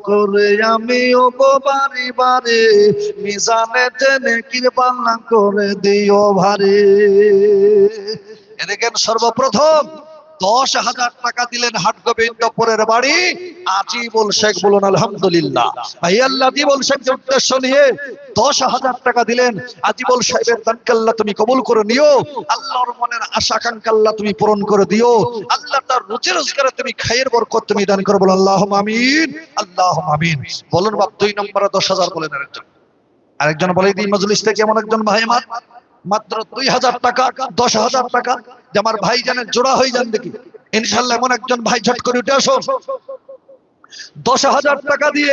করে আমি ওগো বাড়ি বাড়ি মিজানে টেনে কৃপাল্লা করে দিও ভারে। এদিকে সর্বপ্রথম দশ হাজার টাকা দিলেন হাট গোবিন্দপুরের বাড়ি। আজিবুল শেখ বলুন, আলহামদুলিল্লাহ। ভাই, আল্লাহ আজিবুল শেখ উদ্দেশ্য নিয়ে দশ হাজার টাকা দিলেন। আজিবুল সাহেবের দানকাল্লা তুমি কবুল করে নিও। আল্লাহর মনের আশা আকাঙ্ক্ষাল্লা তুমি পূরণ করে দিও। আল্লাহ তার রুচি রোজগারে তুমি খাইয়ের বরকত তুমি দান করো বলো আল্লাহ আমিন। আল্লাহ আমিন। বলুন বাপ, দুই নম্বরে দশ হাজার বলেন আরেকজন। আরেকজন বলে দিই, মজলিস থেকে এমন একজন ভাই মাত্র দুই হাজার টাকা, দশ হাজার টাকা। যে আমার ভাই জানের জোড়া হয়ে যান দেখি। ইনশাল্লাহ এমন একজন ভাই ঝট করে উঠে আসো। দশ হাজার টাকা দিয়ে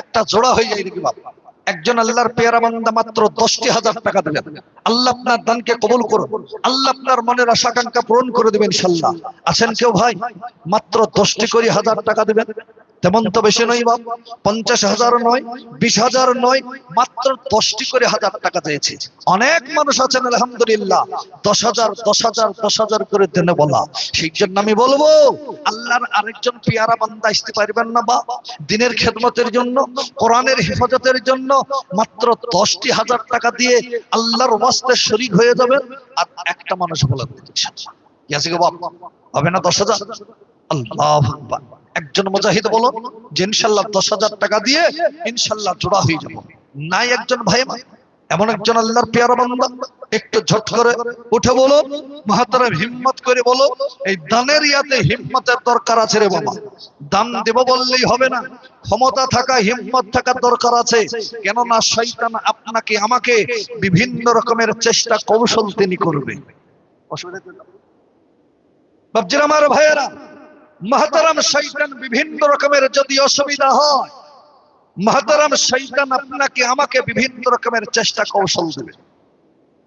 একটা জোড়া হয়ে যায় দেখি বাবা একজন আল্লাহর পেয়ারা বান্দা মাত্র দশটি হাজার টাকা দেবেন আল্লাহ আপনার দানকে কবল করুন। আল্লাহ আপনার মনের আশা আকাঙ্ক্ষা পূরণ করে দেবেন ইনশাল্লাহ। আছেন কেউ ভাই? মাত্র দশটি করে হাজার টাকা দিবেন। তেমন তো বেশি নয় বাপ। পঞ্চাশ হাজার নয়, বিশ হাজার নয়, মাত্র দশটি করে হাজার টাকা চেয়েছি অনেক মানুষ আছেন, আলহামদুলিল্লাহ। দশ হাজার দশ হাজার দশ হাজার করে দেনে বলা। সেই জন্য আমি বলব, আল্লাহর আরেকজন পিয়ারা বান্দা আসতে পারবেন না বা দিনের খেদমতের জন্য, কোরআনের হেফাজতের জন্য মাত্র দশটি হাজার টাকা দিয়ে আল্লাহর ওয়াস্তে শরিক হয়ে যাবেন। আর একটা মানুষ বলে বাপ? হবে না দশ হাজার? আল্লাহ। একজন মুজাহিদ বলো, যে ইনশাল্লাহ দশ হাজার টাকা দিয়ে ইনশাল্লাহ জোড়া হয়ে যাব। নাই একজন ভাই এমন একজন আল্লাহর পেয়ারা বান্দা, একটু ঝট করে উঠে বলো, মহাতারাম হিম্মত করে বলো, এই দানের ইয়াতে হিম্মতের দরকার আছে রে বাবা। দান দেব বললেই হবে না, ক্ষমতা থাকা, হিম্মত থাকার দরকার আছে। কেননা শয়তান আপনাকে, আমাকে বিভিন্ন রকমের চেষ্টা, কৌশল তিনি করবে। অসুবিধা কি? বাপজির আমার ভাইয়েরা মহাতারাম শৈতান বিভিন্ন রকমের যদি অসুবিধা হয়, মহাতারাম শৈতান আপনাকে, আমাকে বিভিন্ন রকমের চেষ্টা কৌশল দেবে।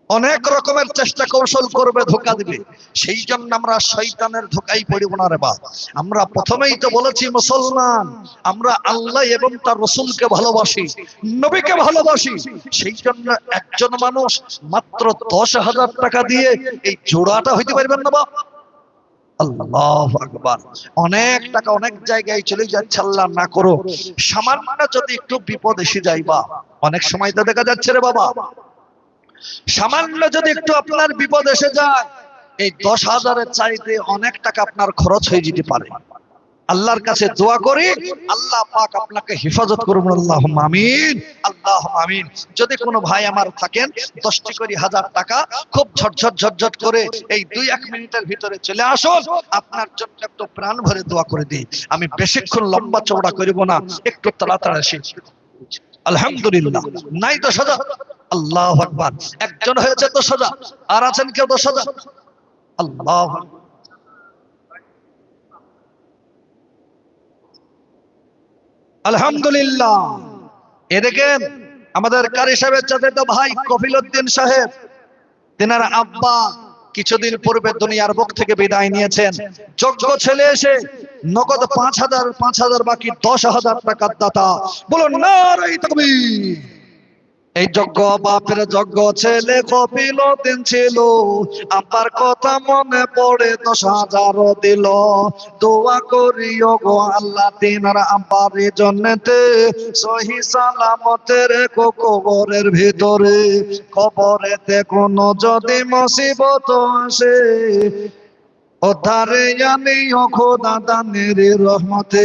অনেক রকমের চেষ্টা কৌশল করবে, ধোকা দিবে। সেই জন্য আমরা শৈতানের ধোকাই পড়িব না রে বা আমরা প্রথমেই তো বলেছি, মুসলমান, আমরা আল্লাহ এবং তার রসুলকে ভালোবাসি, নবীকে ভালোবাসি। সেই জন্য একজন মানুষ মাত্র দশ হাজার টাকা দিয়ে এই জোড়াটা হইতে পারবেন না বা অনেক টাকা অনেক জায়গায় চলে যাচ্ছে, আল্লাহ না করো সামান্য যদি একটু বিপদ এসে যায় বা, অনেক সময় তো দেখা যাচ্ছে রে বাবা। সামান্য যদি একটু আপনার বিপদ এসে যায়, এই দশ হাজারের চাইতে অনেক টাকা আপনার খরচ হয়ে যেতে পারে। আল্লাহর কাছে দোয়া করি, আল্লাহ পাক আপনাকে হেফাজত করুন। আল্লাহ আমিন আল্লাহ আমিন। যদি কোনো ভাই আমার থাকেন, দশটি করে হাজার টাকা খুব ঝটঝট ঝটঝট করে এই দুই এক মিনিটের ভিতরে চলে আসুন, আপনার জন্য একটু প্রাণ ভরে দোয়া করে দিই। আমি বেশিক্ষণ লম্বা চওড়া করিব না, একটু তাড়াতাড়ি আসি। আলহামদুলিল্লাহ, নাই দশ হাজার। আল্লাহ একজন হয়েছে দশ হাজার, আর আছেন কেউ দশ হাজার? আল্লাহ আলহামদুলিল্লাহ। এ দেখেন আমাদের কারি সাহেবের চাচা তো ভাই কফিল উদ্দিন সাহেব, তেনার আব্বা কিছুদিন পূর্বে দুনিয়ার বুক থেকে বিদায় নিয়েছেন। যোগ্য ছেলে এসে নগদ পাঁচ হাজার পাঁচ হাজার, বাকি দশ হাজার টাকার দাতা। বলুন না এই যজ্ঞ বাপের যজ্ঞ ছেলে কপিল দিন ছিল। আপার কথা মনে পড়ে দশ হাজার দিল। দোয়া করিও গো আল্লাহ তিনার আব্বার জন্যতে সহি সালামতের কো কবরের ভিতরে। কবরেতে কোনো যদি মুসিবত আসে জানি রহমতে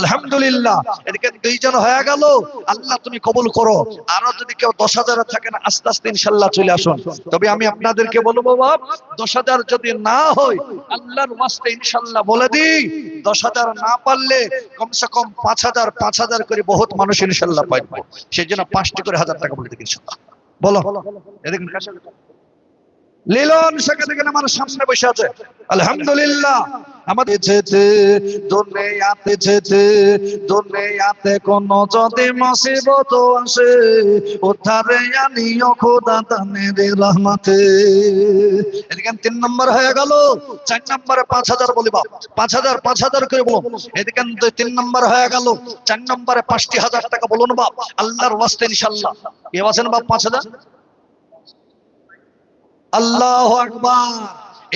আলহামদুলিল্লাহ, এদিকে দুইজন হয়ে গেল। আল্লাহ তুমি কবুল করো। আরও যদি কেউ দশ হাজার আস্তে আস্তে ইনশাল্লাহ চলে আসুন। তবে আমি আপনাদেরকে বলব বাপ দশ হাজার যদি না হয়, আল্লাহর ইনশাল্লাহ বলে দিই। দশ হাজার না পারলে কমসে কম পাঁচ হাজার পাঁচ হাজার করে বহুত মানুষ ইনশাল্লাহ পাইবো। সেই জন্য পাঁচটি করে হাজার টাকা বলে দিই ইনশাল্লাহ। বলো। এদিকে লিলন সেখানে থেকে আমার সামনে বসে আছে। আলহামদুলিল্লাহ। দুনিয়াতে যেতে দুনিয়াতে কোন যদি মুসিবত আসে, উদ্ধারে আনিও খোদা রহমতে। এদিকে তিন নম্বর হয়ে গেল। চার নম্বরে পাঁচ হাজার বলি বাপ। পাঁচ হাজার পাঁচ হাজার করে বলো এদিকে তিন নম্বর হয়ে গেল। চার নম্বরে পাঁচটি হাজার টাকা বলুন বাপ। আল্লাহর ওয়াস্তে ইনশাল্লাহ কে আছেন বাপ পাঁচ হাজার? আল্লাহ আকবার।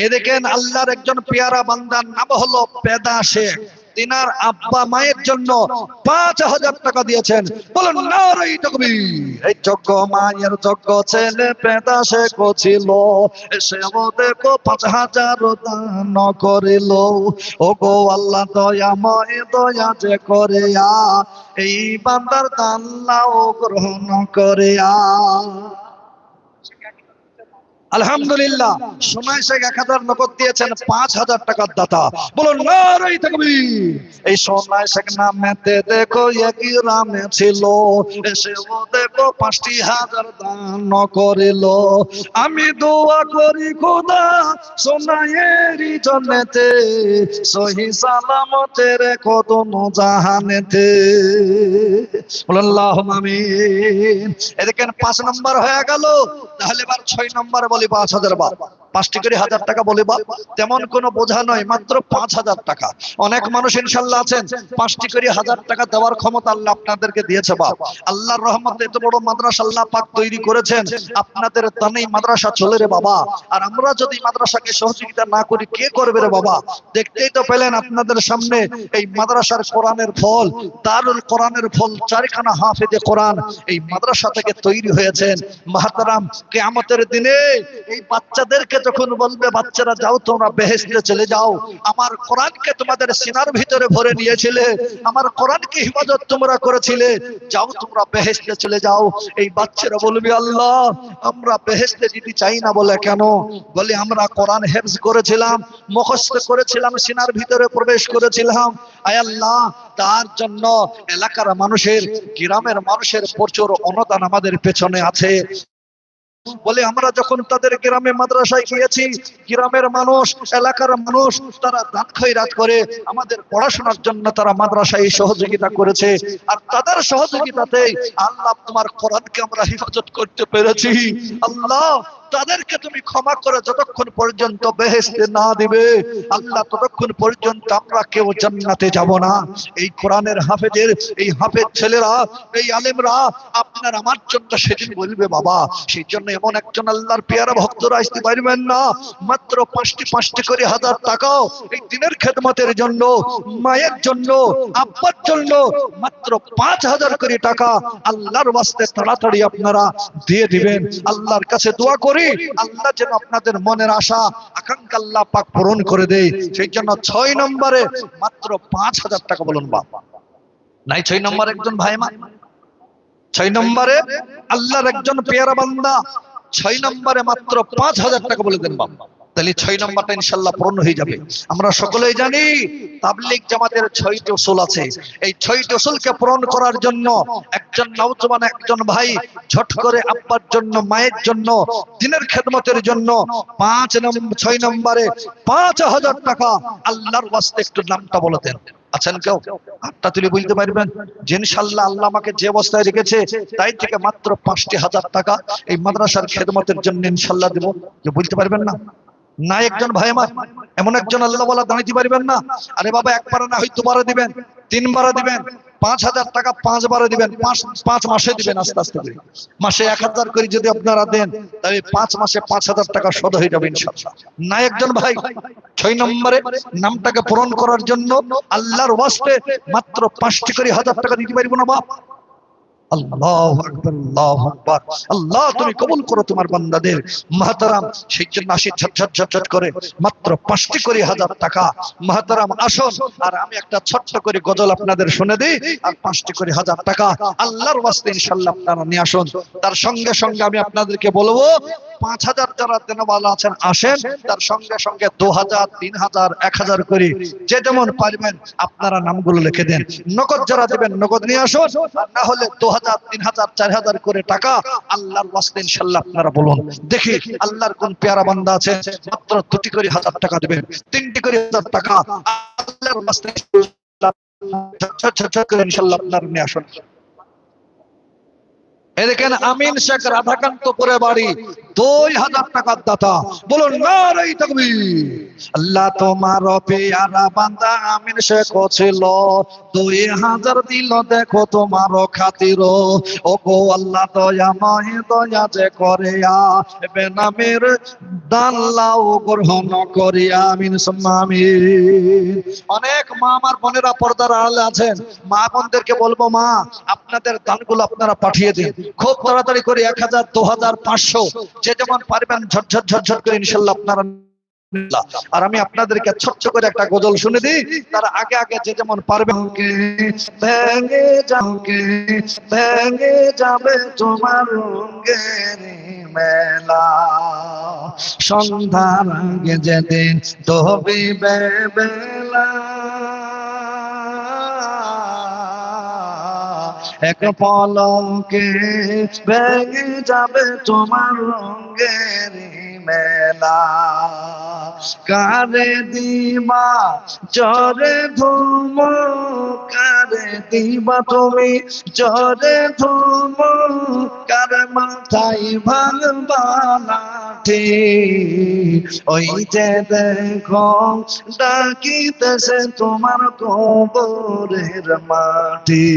এ দেখেন আল্লাহর একজন পেয়ারা বান্দার নাম হলো পেদা শেখ। তিনার আব্বা মায়ের জন্য পাঁচ হাজার টাকা দিয়েছেন। বলেন নারাই তকবীর। এই যোগ্য মায়ের যোগ্য ছেলে পেদা সে কছিল সে দেখো পাঁচ হাজার দান করিল। ও গো আল্লাহ দয়াময় দয়া যে করে এই বান্দার দান লাও গ্রহণ করে আলহামদুলিল্লাহ, সময় শেখ এক হাজার নগদ দিয়েছেন পাঁচ হাজার টাকার দাতা। বলুন নারাই তাকবীর। এই সোনায় শেখ নামেতে দেখো, একই রামে ছিল এসে ও দেখো, পাঁচটি হাজার দান করিল। আমি দোয়া করি খোদা সোনায়েরই জন্মেতে, সহি সালামতের কদম জাহানেতে। বলুন আল্লাহ আমিন। এদিকে পাঁচ নম্বর হয়ে গেল, তাহলে এবার ছয় নম্বরে বলি। পাঁচ হাজার বার পাঁচটি করে হাজার টাকা বলি বা তেমন কোনো বোঝা নয়, মাত্র পাঁচ হাজার টাকা। অনেক মানুষ ইনশাল্লাহ আছেন, পাঁচটি করে হাজার টাকা দেওয়ার ক্ষমতা আল্লাহ আপনাদেরকে দিয়েছে বাপ। আল্লাহর রহমতে এত বড় মাদ্রাসা আল্লাহ পাক তৈরি করেছেন, আপনাদের দানেই মাদ্রাসা চলে রে বাবা। আর আমরা যদি মাদ্রাসাকে সহযোগিতা না করি, কে করবে রে বাবা? দেখতেই তো পেলেন আপনাদের সামনে এই মাদ্রাসার কোরআনের ফল, দারুল কোরআনের ফল, চারখানা হাফেজে কোরআন এই মাদ্রাসা থেকে তৈরি হয়েছেন। মাহাতারাম, কেয়ামতের দিনে এই বাচ্চাদেরকে যখন বলবে, বাচ্চারা যাও, তোমরা বেহেস্তে চলে যাও। আমার কোরআনকে তোমাদের সিনার ভিতরে ভরে নিয়েছিলে। আমার কোরআনকে হিফাজত তোমরা করেছিলে। যাও, তোমরা বেহেস্তে চলে যাও। এই বাচ্চারা বলবে, আল্লাহ, আমরা বেহেস্তে যেতে চাই না বলে কেন? বলে, আমরা কোরআন হেফজ করেছিলাম, মুখস্থ করেছিলাম, সিনার ভিতরে প্রবেশ করেছিলাম। আয় আল্লাহ, তার জন্য এলাকার মানুষের, গ্রামের মানুষের প্রচুর অনুদান আমাদের পেছনে আছে। বলে আমরা যখন তাদের গ্রামে মাদ্রাসায় গিয়েছি, গ্রামের মানুষ, এলাকার মানুষ, তারা দাঁত রাত করে আমাদের পড়াশোনার জন্য তারা মাদ্রাসায় সহযোগিতা করেছে। আর তাদের সহযোগিতাতে আল্লাহ তোমার কোরআনকে আমরা হেফাজত করতে পেরেছি। আল্লাহ তাদেরকে তুমি ক্ষমা করে যতক্ষণ পর্যন্ত বেহেস্তে না দিবে, আল্লাহ ততক্ষণ পর্যন্ত আমরা কেউ জান্নাতে যাব না। এই কোরআনের হাফেজের, এই হাফেজ ছেলেরা, এই আলেমরা, আপনার আমার জন্য সেদিন বলবে, বাবা, সেই জন্য এমন একজন আল্লাহর পেয়ারা ভক্তরা আসতে পারবেন না। মাত্র পাঁচটি পাঁচটি করে হাজার টাকাও এই দিনের খেদমতের জন্য, মায়ের জন্য, আব্বার জন্য মাত্র পাঁচ হাজার করে টাকা আল্লাহর বাস্তে তাড়াতাড়ি আপনারা দিয়ে দিবেন। আল্লাহর কাছে দোয়া করি আল্লাহ যেন আপনাদের মনের আশা, আকাঙ্ক্ষা আল্লাহ পাক পূরণ করে দেয়। সেই জন্য ছয় নম্বরে মাত্র পাঁচ হাজার টাকা বলুন বাবা নাই, ছয় নম্বর একজন ভাই মা। ছয় নম্বরে আল্লাহর একজন পেয়ারা বান্দা। ছয় নম্বরে মাত্র পাঁচ হাজার টাকা বলে দেন বাবা তাহলে ছয় নম্বরটা ইনশাল্লাহ পূর্ণ হয়ে যাবে। আমরা সকলেই জানি তাবলিক জামাতের ছয়টি উসুল আছে। এই ছয়টি উসুলকে পূরণ করার জন্য একজন নওজওয়ান একজন ভাই ঝট করে আব্বার জন্য, মায়ের জন্য, দিনের খেদমতের জন্য পাঁচ নম্বর ছয় নম্বরে পাঁচ হাজার টাকা আল্লাহর ওয়াস্তে একটু নামটা বলে দেন। আছেন কেউ? আটটা তুলে বলতে পারবেন? যে ইনশাল্লাহ আল্লাহ আমাকে যে অবস্থায় রেখেছে, তাই থেকে মাত্র পাঁচটি হাজার টাকা এই মাদ্রাসার খেদমতের জন্য ইনশাল্লাহ দেবো। যে বলতে পারবেন না? না একজন ভাই আমার, এমন একজন আল্লাহ বলা না? আরে বাবা একবার না হয়তো বারে দিবেন দিবেন, পাঁচ হাজার টাকা দিবেন, পাঁচ পাঁচ মাসে দিবেন আস্তে আস্তে করে। মাসে এক হাজার করে যদি আপনারা দেন, তাহলে পাঁচ মাসে পাঁচ হাজার টাকা শোধ হয়ে যাবে ইনশাল্লাহ না একজন ভাই, ছয় নম্বরে নামটাকে পূরণ করার জন্য আল্লাহর ওয়াস্তে মাত্র পাঁচটি করে হাজার টাকা দিতে পারব না বাপ। আল্লাহ আকবার আল্লাহ আকবার। আল্লাহ, তুমি কবুল করো তোমার বান্দাদের। মাহতারাম, সেই জন্য আসি করে মাত্র পাঁচটি করে হাজার টাকা। মাহতারাম, আসুন। আর আমি একটা করে গজল আপনাদের শুনে দিই। আর পাঁচটি করে হাজার টাকা আল্লাহর ওয়াস্তে ইনশাল্লাহ আপনারা নিয়ে আসুন। তার সঙ্গে সঙ্গে আমি আপনাদেরকে বলব, পাঁচ হাজার যারা দেনওয়ালা আছেন, আসেন। তার সঙ্গে সঙ্গে দু হাজার, তিন হাজার, এক হাজার করে যে যেমন পারবেন আপনারা নামগুলো লিখে দেন। নগদ যারা দেবেন, নগদ নিয়ে আসুন। না হলে দু হাজার, তিন হাজার, চার হাজার করে টাকা আল্লাহর ইনশাল্লাহ আপনারা বলুন। দেখি আল্লাহর কোন পেয়ারা বান্দা আছে, মাত্র দুটি করে হাজার টাকা দেবেন, তিনটি করে হাজার টাকা আল্লাহর আমিন শেখ রাধাকান্ত করে বাড়ি দুই হাজার টাকার দাতা। বলুন নারাই তাকবীর। আল্লাহ তোমার পেয়ারা বান্দা আমিন শেখ ছিল দুই হাজার দিল দেখো তোমার খাতির। ও গো আল্লাহ দয়াময় দয়া যে করিয়া, বেনামের দান লাও গ্রহণ করিয়া, আমিন সুম্মা আমিন। অনেক মা আমার বোনেরা পর্দার আড়ালে আছেন। মা বোনদেরকে বলব, মা, আপনাদের দানগুলো আপনারা পাঠিয়ে দিন। খুব তাড়াতাড়ি করে এক হাজার, দু হাজার, পাঁচশো যে যেমন পারবেন ঝটঝট ঝটঝট করে ইনশাল্লাহ আপনারা আর আমি আপনাদেরকে ছোট্ট করে একটা গজল শুনে দিই। তার আগে আগে যে যেমন পারবে ভেঙে যাওকে ভেঙে যাবে তোমার মেলা। সন্ধ্যার আগে যেদিন তবে বেলা এক পলকে ভেঙে যাবে তোমার রঙের মেলা। কারে দিবা, জরে ধুম, কারে দিবা তুমি, জরে ধুম, কার মাথায় ভাঙবা লাঠি ওই যে দেখো, ডাকিতেছে তোমার কবরের মাটি।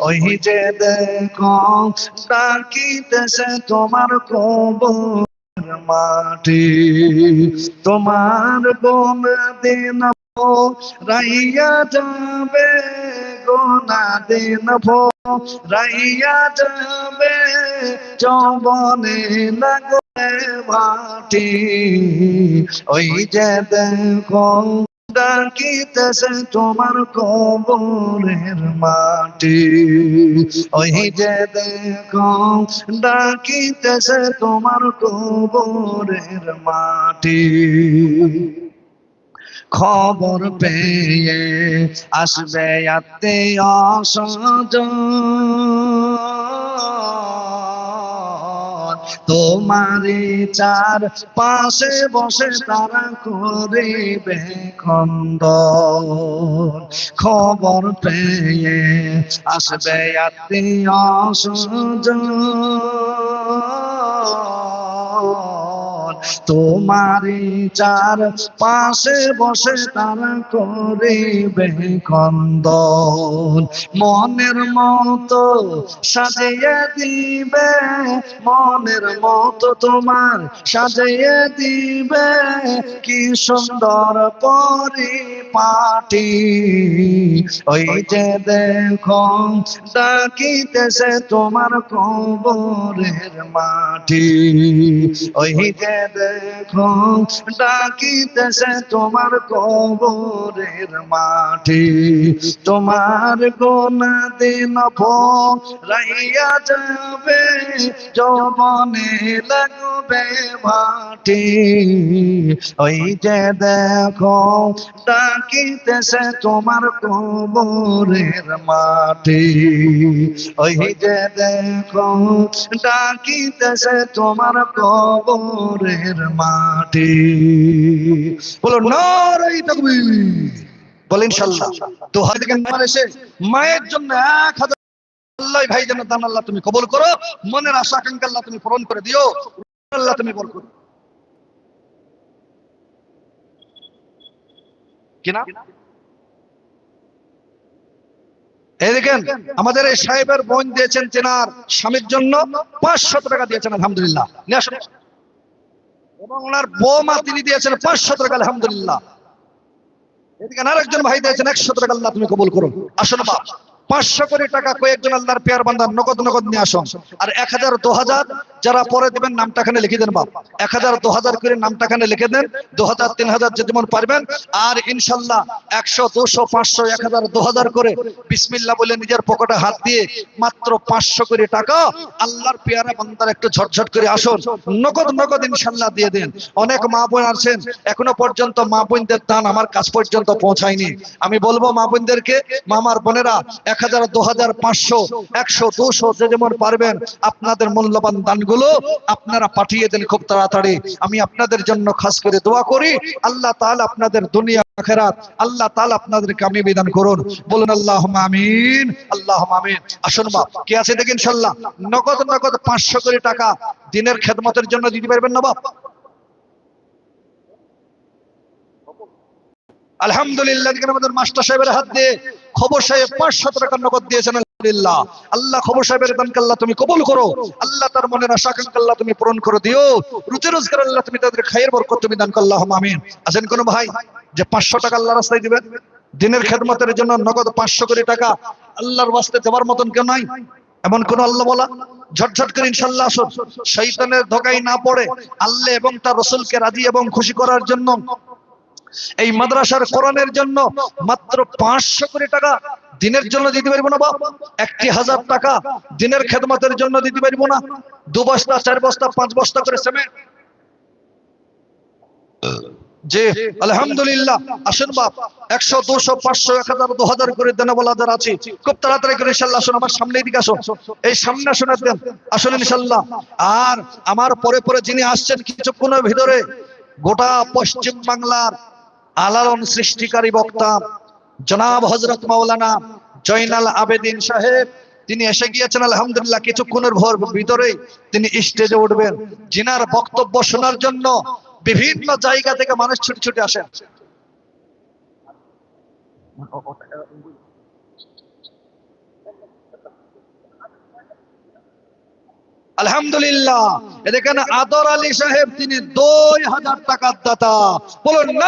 ওই যে দেখো, ডাকিতেছে তোমার কবর মাটি, তোমার গোনা দিন রাইয়া যাবে গোনা দিন রাইয়া যাবে চবনে লাগবে ভাটি ওই যে দেখো ডাকিতেছে তোমার কবরের মাটি। ওই যে দেখো ডাকিতেছে তোমার কবরের মাটি। খবর পেয়ে আসবে আত্মীয় তোমারি চার পাশে বসে তারা করিবে খন্দ খবর পেয়ে আসবে আত্মীয় সুজন তোমারি চার পাশে বসে তারা করিবে খন্দন। মনের মতো সাজিয়ে দিবে, মনের মতো তোমার সাজিয়ে দিবে। কি সুন্দর পরিপাটি। ওই যে দেখো, ডাকিতেছে তোমার কবরের মাটি। ওই যে দেখো, ডাকিতেছে তোমার কবরের মাটি। তোমার গোনা দিন রাইয়া যাবে, যৌবনে লাগবে মাটি। ওই যে দেখো, ডাকিতেছে তোমার কবরের মাটি। ওই যে দেখো, ডাকিতেছে তোমার কবরের মাটি। বলো নারাই তকবীর। ইনশাআল্লাহ, তো মার এসে মায়ের জন্য ভাই দান আল্লাহ তুমি করো, মনের আশা, আকাঙ্ক্ষা আল্লাহ তুমি পূরণ করে দিও, আল্লাহ তুমি বল করো কিনা এই দেখেন, আমাদের এই সাহেবের বোন দিয়েছেন চেনার স্বামীর জন্য পাঁচশত টাকা দিয়েছেন, আলহামদুলিল্লাহ। এবং ওনার বৌমা তিনি দিয়েছেন পাঁচশো টাকা, আলহামদুলিল্লাহ। এদিকে আরেকজন ভাই দিয়েছেন একশো টাকা, আল্লাহ তুমি কবুল করো আসল বাপ পাঁচশো কোটি টাকা কয়েকজন আল্লাহর পেয়ার বান্দার নগদ নগদ নিয়ে আসুন। আর এক হাজার দু হাজার যারা পরে দেবেন নামটা এখানে লিখে দেন বাপ। এক হাজার, দু হাজার করে নামটা এখানে লিখে দেন, দু হাজার, তিন হাজার যে যেমন পারবেন। আর ইনশাল্লাহ একশো, দুশো, পাঁচশো, এক হাজার, দু হাজার করে বিসমিল্লা বলে নিজের পকেটে হাত দিয়ে মাত্র পাঁচশো কোটি টাকা আল্লাহর পেয়ারা বান্দার একটু ঝটঝট করে আসুন। নগদ নগদ ইনশাল্লাহ দিয়ে দেন। অনেক মা বোন আছেন, এখনও পর্যন্ত মা বোনদের দান আমার কাছ পর্যন্ত পৌঁছায়নি। আমি বলব মা বোনদেরকে, মামার বোনেরা, এক হাজার, দু হাজার, পাঁচশো, একশো, দুশো যে যেমন পারবেন, আপনাদের মূল্যবান দান দানগুলো আপনারা পাঠিয়ে দেন খুব তাড়াতাড়ি। আমি আপনাদের জন্য খাস করে দোয়া করি। আল্লাহ তাআলা আপনাদের দুনিয়া আলহামদুলিল্লাহ আমাদের মাস্টার সাহেবের হাত দিয়ে খবর সাহেব পাঁচশো টাকা নগদ দিয়েছেন। আলহামদুলিল্লাহ আল্লাহ খবর সাহেবের দানকে আল্লাহ তুমি কবুল করো। আল্লাহ তার মনের আশা আকাঙ্ক্ষা আল্লাহ তুমি পূরণ করে দিও। রুচি রোজগার আল্লাহ তুমি তাদের খায়ের বরকত তুমি দান করল্লাহ আমিন। আছেন কোন ভাই? যে পাঁচশো টাকা আল্লাহ রাস্তায় দিবেন? দিনের খেদমতের জন্য নগদ পাঁচশো কোটি টাকা আল্লাহর বাস্তে দেওয়ার মতন কেউ নাই? এমন কোন আল্লাহ বলা? ঝটঝট করে ইনশাল্লাহ আসুন। শৈতানের ধোকায় না পড়ে আল্লাহ এবং তার রসুলকে রাজি এবং খুশি করার জন্য, এই মাদ্রাসার কোরআনের জন্য মাত্র পাঁচশো কোটি টাকা দিনের জন্য দিতে পারব না বাপ? একটি হাজার টাকা দিনের খেদমতের জন্য দিতে পারব না। দু বস্তা, চার বস্তা, পাঁচ বস্তা করে সিমেন্ট যে, আলহামদুলিল্লাহ, আসেন বাপ, একশো, দুশো, পাঁচশো, এক হাজার, দু হাজার করে দেন বলা আছে। খুব তাড়াতাড়ি করে ইনশাল্লাহ আসুন, আমার সামনে দিকে আসুন। এই সামনে আসুন দেন আসুন ইনশাল্লাহ। আর আমার পরে পরে যিনি আসছেন কিছুক্ষণের ভিতরে গোটা পশ্চিম বাংলার আলালন সৃষ্টিকারী বক্তা জনাব হজরত মাওলানা জয়নাল আবেদিন সাহেব, তিনি এসে গিয়েছেন, আলহামদুলিল্লাহ, কিছুক্ষণের ভোর ভিতরে তিনি স্টেজে উঠবেন। জিনার বক্তব্য শোনার জন্য বিভিন্ন জায়গা থেকে মানুষ ছুটে ছুটে আসেন। আলহামদুলিল্লাহ। আদর আলী সাহেব, তিনি দুই হাজার টাকার দাতা। বলুন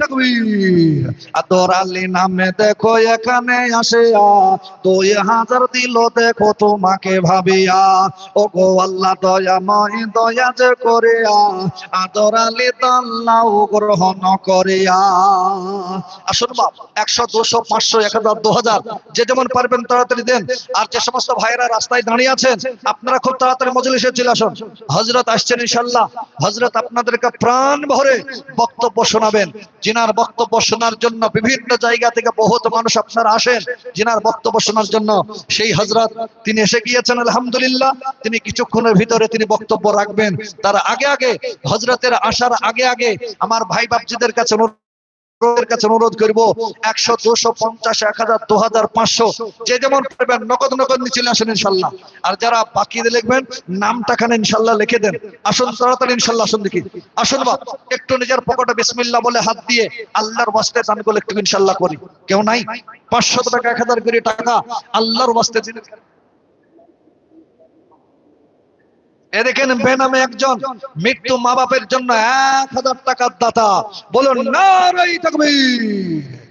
তাকবীর। আদর আলী নামে দেখো, এখানে আসে দুই হাজার দিল, দেখো তোমাকে ভাবিয়া। ও গো আল্লাহ দয়াময় দয়া যে করে আদর আলী তাল্লাহ গ্রহণ করিয়া। আসুন বাপ একশো, দুশো, পাঁচশো, এক হাজার, দু হাজার। যে যেমন পারবেন তাড়াতাড়ি দেন। আর যে সমস্ত ভাইয়েরা রাস্তায় দাঁড়িয়ে আছেন, আপনারা খুব তাড়াতাড়ি মজলিসে চলে আসুন। হজরত আসছেন ইনশাল্লাহ হজরত আপনাদেরকে প্রাণ ভরে বক্তব্য শোনাবেন। জিনার বক্তব্য শোনার জন্য বিভিন্ন জায়গা থেকে বহুত মানুষ আপনারা আসেন। জিনার বক্তব্য শোনার জন্য সেই হজরত তিনি এসে গিয়েছেন, আলহামদুলিল্লাহ। তিনি কিছুক্ষণের ভিতরে তিনি বক্তব্য রাখবেন। তার আগে আগে হজরতের আসার আগে আগে আমার ভাই বাপজিদের কাছে আপনাদের কাছে অনুরোধ করব, একশো, দুশো, পঞ্চাশ, এক হাজার, দু হাজার, পাঁচশো, যে যেমন পারবেন নগদ নগদ আসেন ইনশাল্লাহ। আর যারা বাকি লিখবেন, নামটা খানে ইনশাল্লাহ লিখে দেন। আসুন তাড়াতাড়ি ইনশাল্লাহ, আসুন দেখি। আসুন বা, একটু নিজের পকেটে বিসমিল্লাহ বলে হাত দিয়ে আল্লাহর বাস্তে দান করলে একটু ইনশাল্লাহ করি। কেউ নাই? পাঁচশো টাকা, এক হাজার করে টাকা, আল্লাহর বাস্তে দিন এ দেখেন বেনামে একজন, মৃত্যু মা বাপের জন্য এক হাজার টাকার দাতা। বলুন না রই তাকবীর।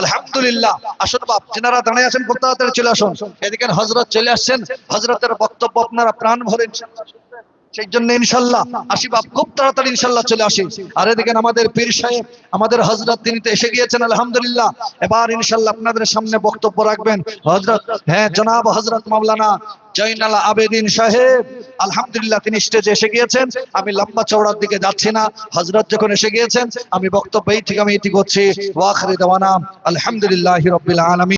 আলহামদুলিল্লাহ আসুন বাপ, যেনারা দাঁড়িয়ে আছেন তাড়াতাড়ি চলে আসুন এদিকে হজরত চলে আসছেন হজরতের বক্তব্য আপনারা প্রাণ ভরে ইনশাআল্লাহ শুনবেন। সেই জন্য ইনশাল্লাহ আসি বাপ খুব তাড়াতাড়ি ইনশাল্লাহ চলে আসি। আর এদিকে আমাদের পীর সাহেব, আমাদের হজরত তিনি তো এসে গিয়েছেন, আলহামদুলিল্লাহ। এবার ইনশাল্লাহ আপনাদের সামনে বক্তব্য রাখবেন। হজরত হ্যাঁ জনাব হজরত মাওলানা আবেদিন সাহেব, আলহামদুলিল্লাহ তিনি স্টেজে এসে গিয়েছেন। আমি লম্বা চওড়ার দিকে যাচ্ছি না। হজরত যখন এসে গিয়েছেন, আমি বক্তব্য এই থেকে আমি এটি করছি। ওয়াখরি দেওয়ানা আলহামদুলিল্লাহ রবিল আলমী